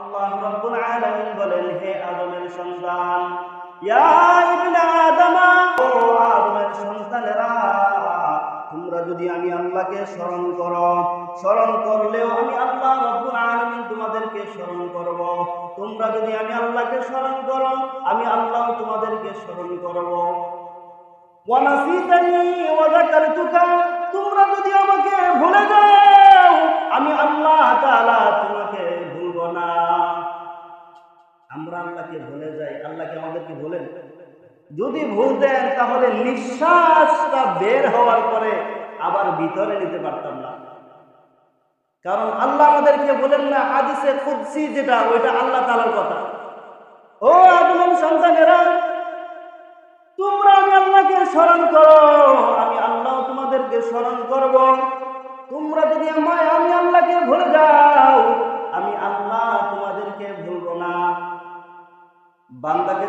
আল্লাহ রাব্বুল আলামিন বলেন, হে আদমের সন্তান, ইয়া ইবনে আদমা, ও আদমের সন্তানেরা, তোমরা যদি আমি আল্লাহকে স্মরণ করো, স্মরণ করলেও আমি আল্লাহ রাব্বুল আলামিন তোমাদেরকে স্মরণ করব। তোমরা যদি আমি আল্লাহকে স্মরণ করো, আমি আল্লাহ তোমাদেরকে স্মরণ করব। তোমরা যদি আমাকে ভুলে যাও, আমি আল্লাহ তাআলা আমরা আল্লাহকে ভুলে যাই, আল্লাহকে আমাদেরকে ভুলেন। যদি ভুল দেন, তাহলে নিঃশ্বাসটা বের হওয়ার পরে আবার ভিতরে নিতে পারতাম না। কারণ আল্লাহ আমাদেরকে বলেন না, হাদিসে কুদসি যেটা, ওইটা আল্লাহ তালার কথা। ও আদমের সন্তানেরা, তোমরা আমি আল্লাহকে স্মরণ করো, আমি আল্লাহ তোমাদেরকে স্মরণ করব। তোমরা যদি আমায়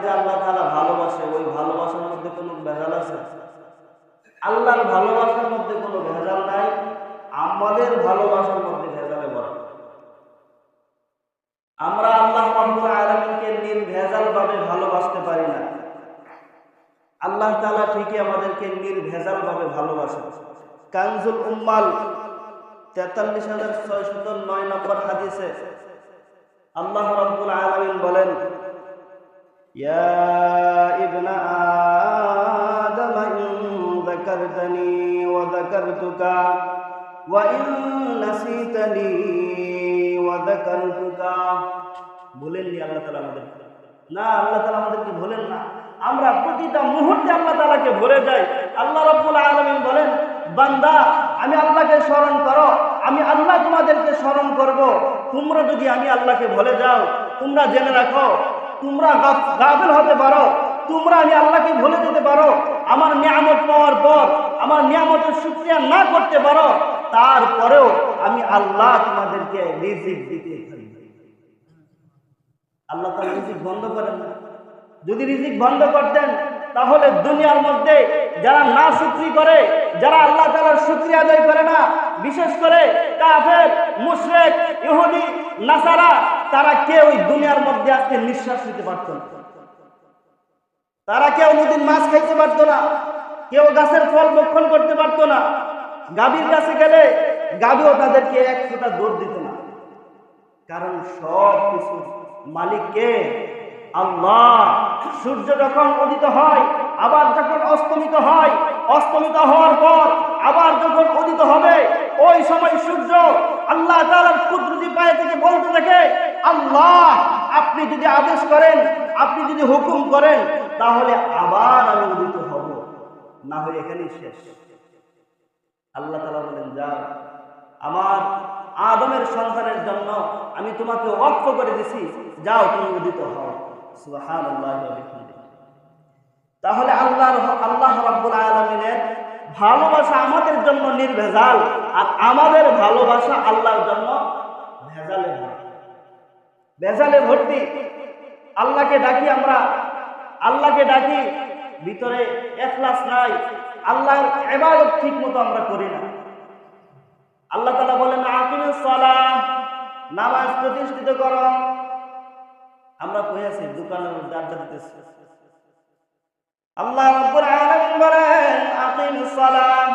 যে আল্লাহ তাআলা ভালোবাসে, ওই ভালোবাসার মধ্যে কোনো ভেজাল আছে? আল্লাহর ভালোবাসার মধ্যে কোনো ভেজাল নাই, আমাদের ভালোবাসার মধ্যে ভেজালে ভরা। আমরা আল্লাহ রাব্বুল আলামিনকে নির্ভেজাল ভাবে ভালোবাসতে পারি না। আল্লাহ তাআলা ঠিকই আমাদেরকে নির্ভেজাল ভাবে ভালোবাসেন। কানজুল উম্মাল, তেতাল্লিশ হাজার ছয়শত নয় নম্বর হাদিসে আল্লাহ রাব্বুল আলামিন বলেন ইন যাকারতানি ওয়া যাকারতুকা ওয়া ইন নাসিতানি ওয়া যাকারতুকা বলেননি আল্লাহ তাআলা আমাদেরকে না, আল্লাহ তাআলা আমাদেরকে ভুলেন না। আমরা প্রতিটা মুহূর্তে আল্লাহ তাআলাকে ভুলে যাই। আল্লাহ রাব্বুল আলামিন বলেন, বান্দা, আমি আল্লাহকে স্মরণ করো। আমি আল্লাহ তোমাদেরকে স্মরণ করব। তোমরা যদি আমি আল্লাহকে ভুলে যাও, তোমরা জেনে রাখো তোমরা গাফ- গাফেল হতে পারো। তোমরা আমি আল্লাহকে ভুলে যেতে পারো। আমার নিয়ামত পাওয়ার পর, আমার নিয়ামতের শুকরিয়া না করতে পারো, তারপরেও আমি আল্লাহ তোমাদেরকে রিজিক দিতে থাকি আল্লাহ তাআলা রিজিক বন্ধ করেন না। যদি রিজিক বন্ধ করতেন, তাহলে দুনিয়ার মধ্যে যারা না শুক্রি করে, যারা আল্লাহ তাআলার শুক্রিয়া আদায় করে না, বিশেষ করে কাফের, মুশরিক, ইহুদি, নাসারা তারা কেউ ওই দুনিয়ার মধ্যে আজকে নিঃশ্বাস নিতে পারত না। তারা কেউ নদীর মাছ খাইতে পারতো না, কেউ গাছের ফল ভক্ষণ করতে পারতো না। গাভীর কাছে গেলে গাভীও তাদেরকে এক ফোঁটা দৌড় দিত না। কারণ সব কিছু মালিককে আল্লাহ সূর্য যখন উদিত হয়, আবার যখন অস্তমিত হয় অস্তমিত হওয়ার পর আবার যখন উদিত হবে, ওই সময় সূর্য আল্লাহ তাআলার কুদরতি পায়ে থেকে বলতে থাকে, আল্লাহ, আপনি যদি আদেশ করেন, আপনি যদি হুকুম করেন, তাহলে আবার আমি উদিত হব। না হয় এখানেই শেষ। আল্লাহ তালা বলেন যাও আমার আদমের সন্তানের জন্য আমি তোমাকে ওয়াক্ফ করে দিছি, যাও তুমি উদিত হও। বিহামদিহি। তাহলে আল্লাহর আল্লাহ রাব্বুল আলামিনের ভালোবাসা আমাদের জন্য নির্ভেজাল আর আমাদের ভালোবাসা আল্লাহর জন্য ভেজালে ভেজালে ভর্তি। আল্লাহকে ডাকি আমরা। আল্লাহকে ডাকি, ভিতরে এখলাস নাই। আল্লাহর এবাদত ঠিক মতো আমরা করি না। আল্লাহ তালা বলেন, আকিমুস সালাহ, নামাজ প্রতিষ্ঠিত করো। আমরা কইয়াছি দোকানের আড্ডা দিতেছি। আল্লাহ রাব্বুল আলামিন বলেন আকিমুস সালাহ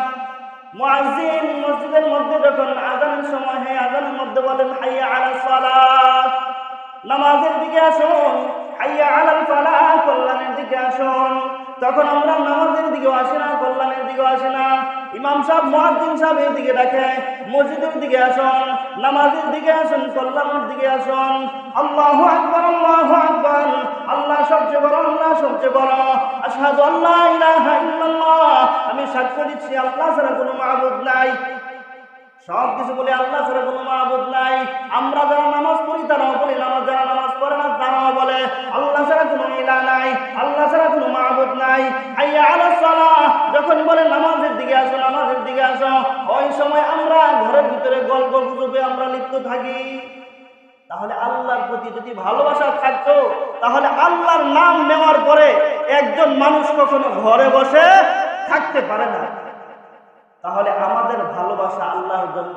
মুয়াজ্জিন মসজিদের মধ্যে যখন আযানের সময় হয়, আযানের মধ্যে বলেন, হাইয়া আলাস সালাহ নামাজের দিকে আসুন, হাইয়া আলাল ফালাহ কল্যাণের দিকে আসুন। তখন আমরা নামাজের দিকেও আসি না, কল্যাণের দিকেও আসি না। ইমাম সাহেব, মুয়াজ্জিন সাহেব এই দিকে ডাকে মসজিদের দিকে আসুন, নামাজের দিকে আসুন, কল্যাণের দিকে আসুন। আল্লাহু আকবার, আল্লাহ সবচেয়ে বড় আল্লাহ, সবচেয়ে বড়। আশহাদু আল্লা ইলাহা ইল্লাল্লাহ। আমি সাক্ষ্য দিচ্ছি, আল্লাহ ছাড়া কোনো মাবুদ নাই। সব কিছু বলে আল্লাহ ছাড়া কোনো মাহবুদ নাই। আমরা যারা নামাজ পড়ি, তারাও বলি, নামাজ যারা নামাজ পড়ে না, তারাও বলে, আল্লাহ ছাড়া কোনো ইলা নাই, আল্লাহ ছাড়া কোনো মাহবুদ নাই। আইয়া আলা সালাহ, যখন বলে নামাজের দিকে আসো, নামাজের দিকে আসো, ওই সময় আমরা ঘরের ভিতরে গল্প গুজবে আমরা লিপ্ত থাকি। তাহলে আল্লাহর প্রতি যদি ভালোবাসা থাকতো, তাহলে আল্লাহর নাম নেওয়ার পরে একজন মানুষ কখনো ঘরে বসে থাকতে পারে না। তাহলে আমাদের ভালোবাসা আল্লাহর জন্য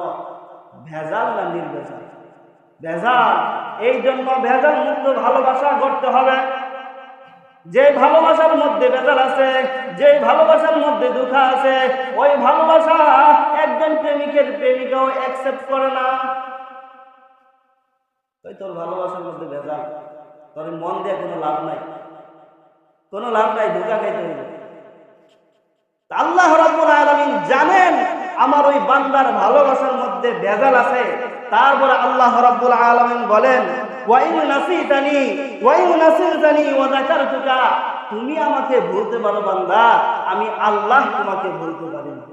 ভেজাল না নির্ভেজাল? ভেজাল, এই জন্য ভেজাল মুক্ত ভালোবাসা করতে হবে। যে ভালোবাসার মধ্যে ভেজাল আছে, যে ভালোবাসার মধ্যে দুঃখ আছে, ওই ভালোবাসা একজন প্রেমিকের প্রেমিকাও অ্যাকসেপ্ট করে না। ওই তোর ভালোবাসার মধ্যে ভেজাল। তোর মন দিয়ে কোনো লাভ নাই। কোনো লাভ নাই, ধোকা খাইতে হইবে। আল্লাহ রাব্বুল আলামিন জানেন আমার ওই বান্দার ভালোবাসার মধ্যে ভেজাল আছে। তারপরে আল্লাহ রাব্বুল আলামিন বলেন তুমি আমাকে বলতে পারো বান্দা, আমি আল্লাহ তোমাকে বলতে পারি না।